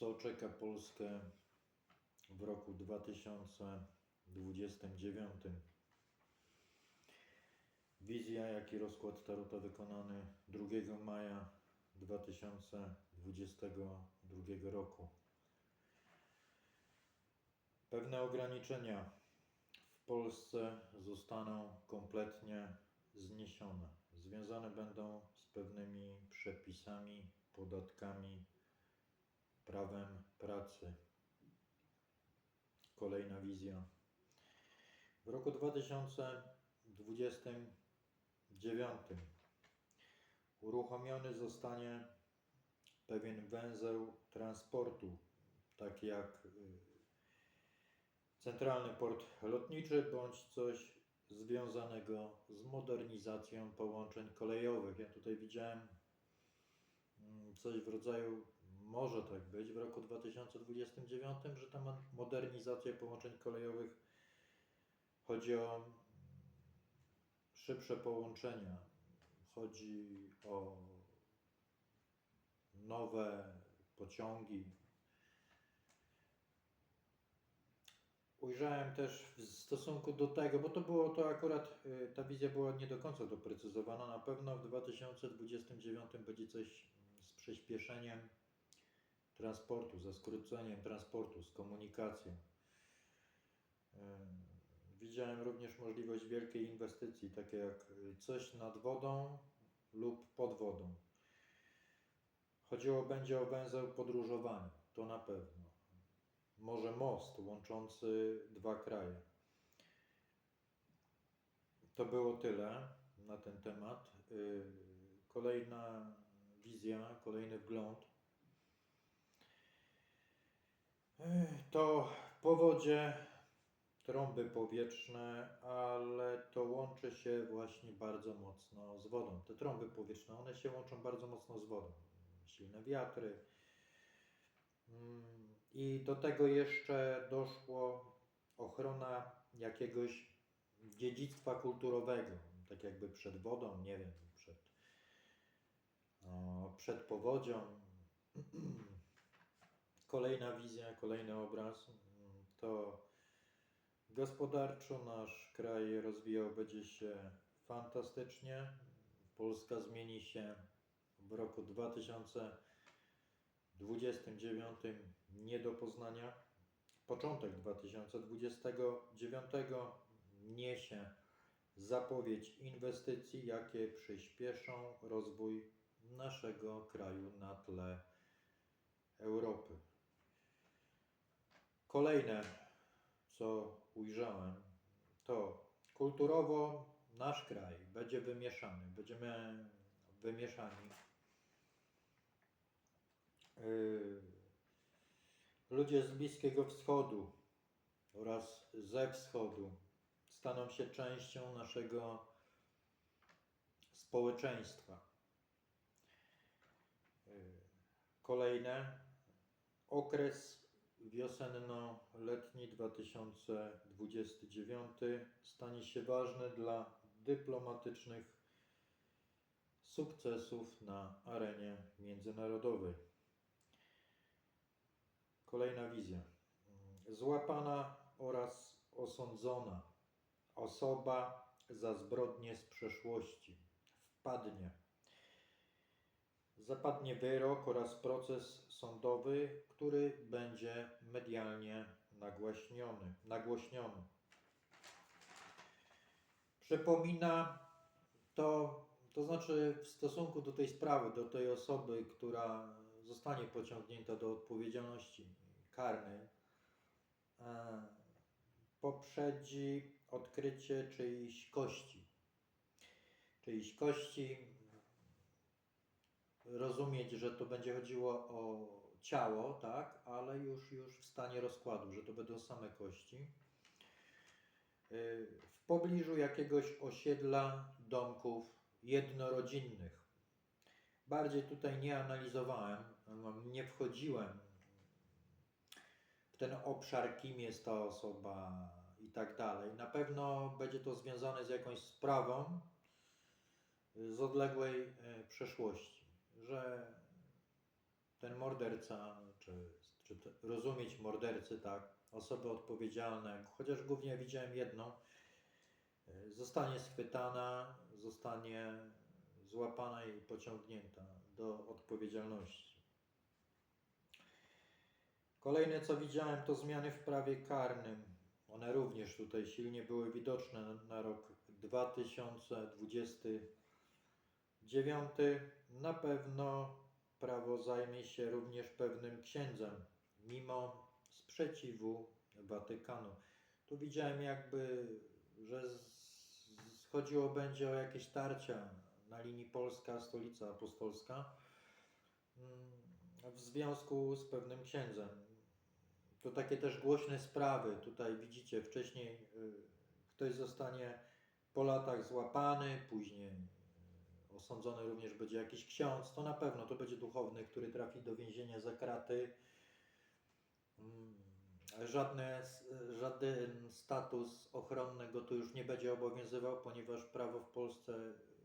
co czeka Polskę w roku 2029. Wizja, jak i rozkład tarota wykonany 2 maja 2022 roku. Pewne ograniczenia w Polsce zostaną kompletnie zniesione. Związane będą z pewnymi przepisami, podatkami, prawem pracy. Kolejna wizja. W roku 2029 uruchomiony zostanie pewien węzeł transportu, taki jak y, centralny port lotniczy bądź coś związanego z modernizacją połączeń kolejowych. Ja tutaj widziałem mm, coś w rodzaju, może tak być, w roku 2029, że ta mo- modernizacja połączeń kolejowych chodzi o szybsze połączenia, chodzi o nowe pociągi, Ujrzałem też w stosunku do tego, bo to było to akurat, y, ta wizja była nie do końca doprecyzowana. Na pewno w 2029 będzie coś z przyspieszeniem transportu, ze skróceniem transportu, z komunikacją. Y, Widziałem również możliwość wielkiej inwestycji, takie jak y, coś nad wodą lub pod wodą. Chodziło będzie o węzeł podróżowania, to na pewno może most łączący dwa kraje. To było tyle na ten temat. Yy, Kolejna wizja, kolejny wgląd. Yy, To powodzie, trąby powietrzne, ale to łączy się właśnie bardzo mocno z wodą. Te trąby powietrzne, one się łączą bardzo mocno z wodą. Silne wiatry, Mm, I do tego jeszcze doszło ochrona jakiegoś dziedzictwa kulturowego, tak jakby przed wodą, nie wiem, przed, o, przed powodzią. Kolejna wizja, kolejny obraz to gospodarczo nasz kraj rozwijał będzie się fantastycznie. Polska zmieni się w roku 2000 29 nie do poznania. Początek 2029 niesie zapowiedź inwestycji, jakie przyspieszą rozwój naszego kraju na tle Europy. Kolejne, co ujrzałem, to kulturowo nasz kraj będzie wymieszany. Będziemy wymieszani Yy, ludzie z Bliskiego Wschodu oraz ze Wschodu staną się częścią naszego społeczeństwa. Yy, Kolejne okres wiosenno-letni 2029 stanie się ważny dla dyplomatycznych sukcesów na arenie międzynarodowej. Kolejna wizja. Złapana oraz osądzona osoba za zbrodnie z przeszłości wpadnie. Zapadnie wyrok oraz proces sądowy, który będzie medialnie nagłaśniony. nagłośniony. Przypomina to, to znaczy w stosunku do tej sprawy, do tej osoby, która zostanie pociągnięta do odpowiedzialności karnej, e, poprzedzi odkrycie czyjejś kości. Czyjejś kości, rozumieć, że to będzie chodziło o ciało, tak, ale już, już w stanie rozkładu, że to będą same kości. Y, W pobliżu jakiegoś osiedla domków jednorodzinnych. Bardziej tutaj nie analizowałem, nie wchodziłem w ten obszar, kim jest ta osoba i tak dalej. Na pewno będzie to związane z jakąś sprawą y, z odległej y, przeszłości, że ten morderca, czy, czy rozumieć mordercy, tak, osoby odpowiedzialne, chociaż głównie widziałem jedną, y, zostanie schwytana, zostanie złapana i pociągnięta do odpowiedzialności. Kolejne co widziałem to zmiany w prawie karnym. One również tutaj silnie były widoczne na rok 2029. Na pewno prawo zajmie się również pewnym księdzem, mimo sprzeciwu Watykanu. Tu widziałem jakby, że chodziło będzie o jakieś tarcia na linii Polska, stolica apostolska mm, w związku z pewnym księdzem. To takie też głośne sprawy. Tutaj widzicie, wcześniej y, ktoś zostanie po latach złapany, później osądzony również będzie jakiś ksiądz. To na pewno to będzie duchowny, który trafi do więzienia za kraty. Mm, Żadne, żaden status ochronnego tu już nie będzie obowiązywał, ponieważ prawo w Polsce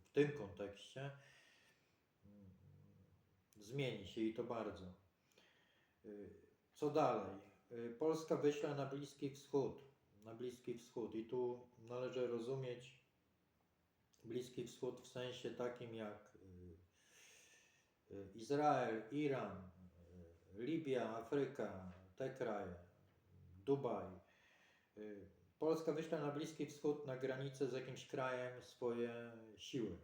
w tym kontekście mm, zmieni się i to bardzo. Y, Co dalej? Y, Polska wyśle na Bliski Wschód. Na Bliski Wschód. I tu należy rozumieć Bliski Wschód w sensie takim jak y, y, Izrael, Iran, y, Libia, Afryka, te kraje, Dubaj. Polska wyśle na Bliski Wschód na granicę z jakimś krajem swoje siły.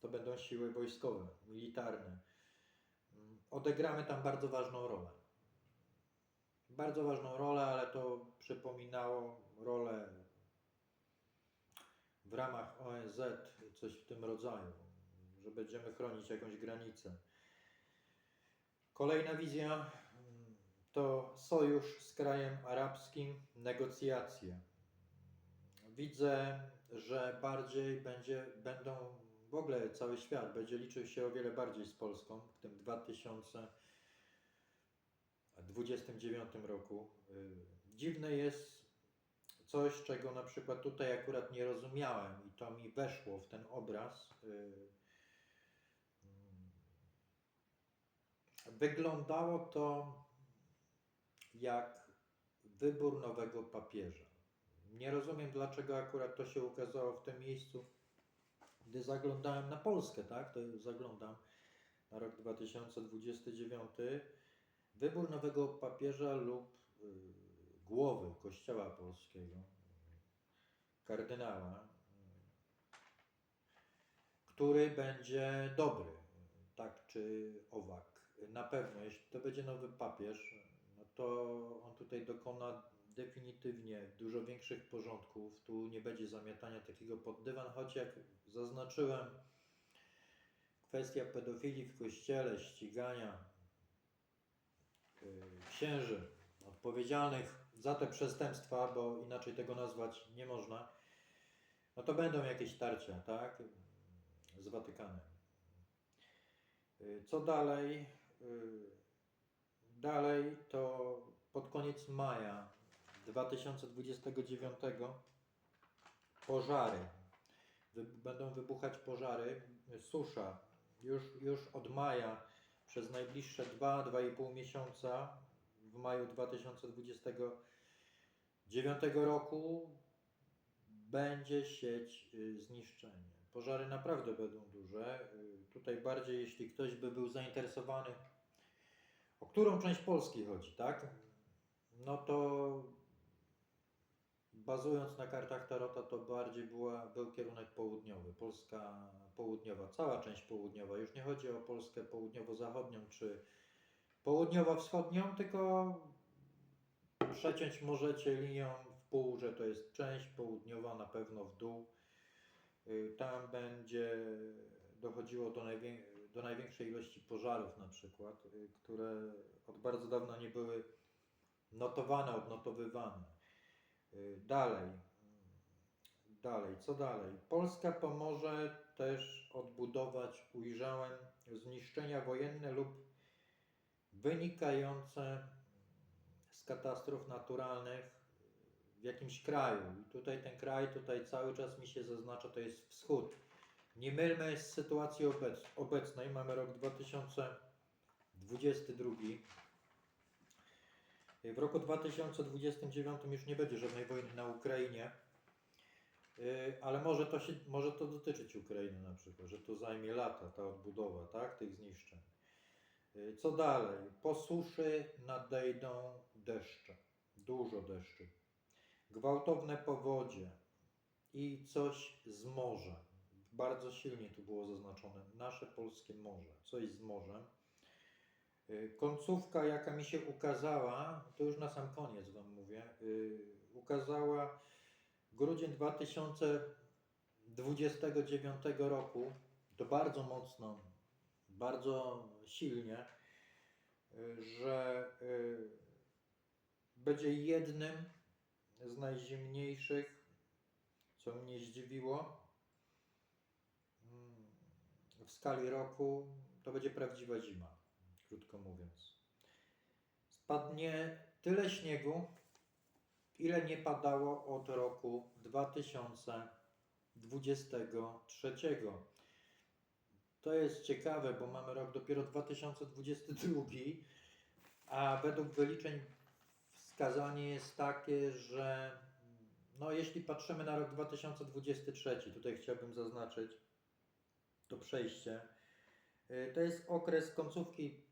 To będą siły wojskowe, militarne. Mm, Odegramy tam bardzo ważną rolę. Bardzo ważną rolę, ale to przypominało rolę w ramach ONZ, coś w tym rodzaju, że będziemy chronić jakąś granicę. Kolejna wizja mm, to sojusz z krajem arabskim, negocjacje. Widzę, że bardziej będzie, będą, w ogóle cały świat będzie liczył się o wiele bardziej z Polską w tym 2029 roku. Y, Dziwne jest coś, czego na przykład tutaj akurat nie rozumiałem i to mi weszło w ten obraz. y, mm, Wyglądało to jak wybór nowego papieża. Nie rozumiem, dlaczego akurat to się ukazało w tym miejscu, gdy zaglądałem na Polskę, tak? To zaglądam na rok 2029. Wybór nowego papieża lub y, głowy Kościoła Polskiego, kardynała, który będzie dobry, tak czy owak. Na pewno, jeśli to będzie nowy papież, no to on tutaj dokona definitywnie dużo większych porządków. Tu nie będzie zamiatania takiego pod dywan, choć jak zaznaczyłem, kwestia pedofilii w kościele, ścigania y, księży odpowiedzialnych za te przestępstwa, bo inaczej tego nazwać nie można, no to będą jakieś tarcia, tak, z Watykanem. Co dalej? Dalej to pod koniec maja 2029 pożary. Będą wybuchać pożary, susza. Już, już od maja przez najbliższe 2-2,5 miesiąca w maju 2029 roku będzie sieć y, zniszczenia. Pożary naprawdę będą duże. Y, Tutaj bardziej, jeśli ktoś by był zainteresowany, o którą część Polski chodzi, tak? No to bazując na kartach Tarota, to bardziej była, był kierunek południowy, Polska południowa, cała część południowa. Już nie chodzi o Polskę południowo-zachodnią czy południowo-wschodnią, tylko przeciąć możecie linią w pół, że to jest część południowa, na pewno w dół. Y, Tam będzie dochodziło do, najwię- do największej ilości pożarów na przykład, y, które od bardzo dawna nie były notowane, odnotowywane. Y, Dalej, dalej, co dalej? Polska pomoże też odbudować, ujrzałem, zniszczenia wojenne lub wynikające katastrof naturalnych w jakimś kraju. I tutaj ten kraj, tutaj cały czas mi się zaznacza, to jest wschód. Nie mylmy z sytuacji obec, obecnej, mamy rok 2026 22. W roku 2029 już nie będzie żadnej wojny na Ukrainie, Y, ale może to, się, może to dotyczyć Ukrainy na przykład, że to zajmie lata, ta odbudowa tak, tych zniszczeń. Y, Co dalej? Po suszy nadejdą deszcze, dużo deszczy, gwałtowne powodzie i coś z morza. Bardzo silnie tu było zaznaczone nasze polskie morze, coś z morzem. Y, Końcówka, jaka mi się ukazała, to już na sam koniec Wam mówię, y, ukazała grudzień 2029 roku, to bardzo mocno, bardzo silnie, y, że będzie jednym z najzimniejszych, co mnie zdziwiło, w skali roku, to będzie prawdziwa zima, krótko mówiąc. Spadnie tyle śniegu, ile nie padało od roku 2023. To jest ciekawe, bo mamy rok dopiero 2022, a według wyliczeń wskazanie jest takie, że no jeśli patrzymy na rok 2023, tutaj chciałbym zaznaczyć to przejście, y, to jest okres końcówki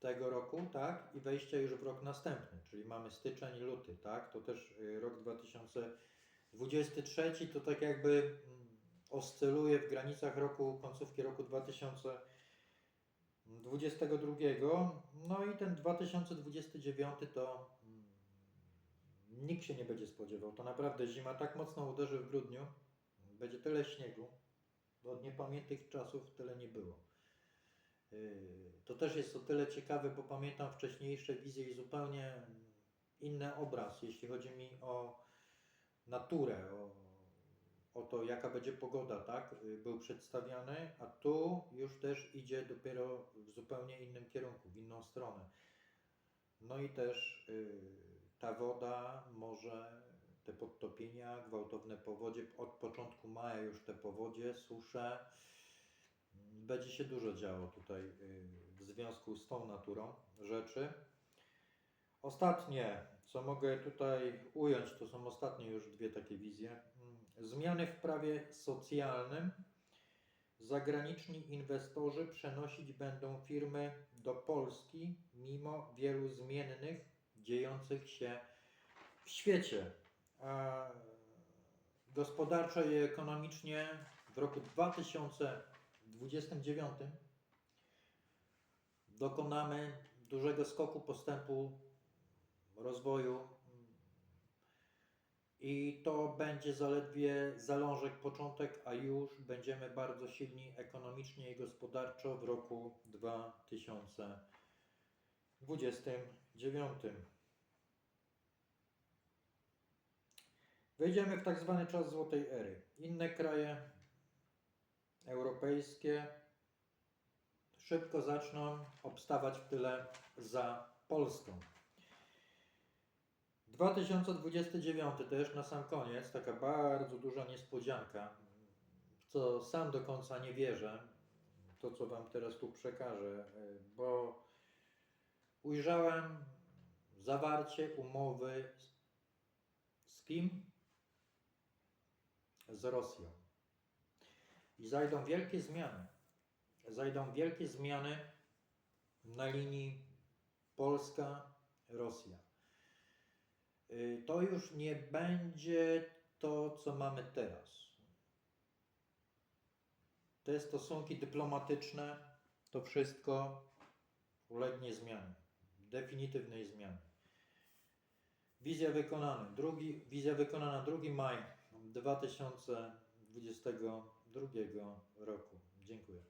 tego roku, tak, i wejścia już w rok następny, czyli mamy styczeń, luty, tak, to też y, rok 2023 to tak jakby mm, oscyluje w granicach roku, końcówki roku 2022, no i ten 2029 to nikt się nie będzie spodziewał, to naprawdę zima tak mocno uderzy w grudniu, będzie tyle śniegu, bo od niepamiętnych czasów tyle nie było. Yy, To też jest o tyle ciekawe, bo pamiętam wcześniejsze wizje i zupełnie inny obraz, jeśli chodzi mi o naturę, o, o to, jaka będzie pogoda, tak? Yy, Był przedstawiany, a tu już też idzie dopiero w zupełnie innym kierunku, w inną stronę. No i też yy, ta woda może te podtopienia, gwałtowne powodzie, od początku maja już te powodzie, susze, będzie się dużo działo tutaj y, w związku z tą naturą rzeczy. Ostatnie, co mogę tutaj ująć, to są ostatnie już dwie takie wizje. Mm, Zmiany w prawie socjalnym. Zagraniczni inwestorzy przenosić będą firmy do Polski mimo wielu zmiennych dziejących się w świecie. A gospodarczo i ekonomicznie w roku 2029 dokonamy dużego skoku postępu rozwoju i to będzie zaledwie zalążek, początek, a już będziemy bardzo silni ekonomicznie i gospodarczo w roku 2029. Wejdziemy w tak zwany czas złotej ery. Inne kraje europejskie szybko zaczną obstawać w tyle za Polską. 2029 też na sam koniec, taka bardzo duża niespodzianka, w co sam do końca nie wierzę, to co Wam teraz tu przekażę, bo ujrzałem zawarcie umowy z, kim? Z Rosją. I zajdą wielkie zmiany. Zajdą wielkie zmiany na linii Polska-Rosja. Y, To już nie będzie to, co mamy teraz. Te stosunki dyplomatyczne, to wszystko ulegnie zmianie, definitywnej zmianie. Wizja wykonana, drugi, wizja wykonana 2 maj 2022 roku. Dziękuję.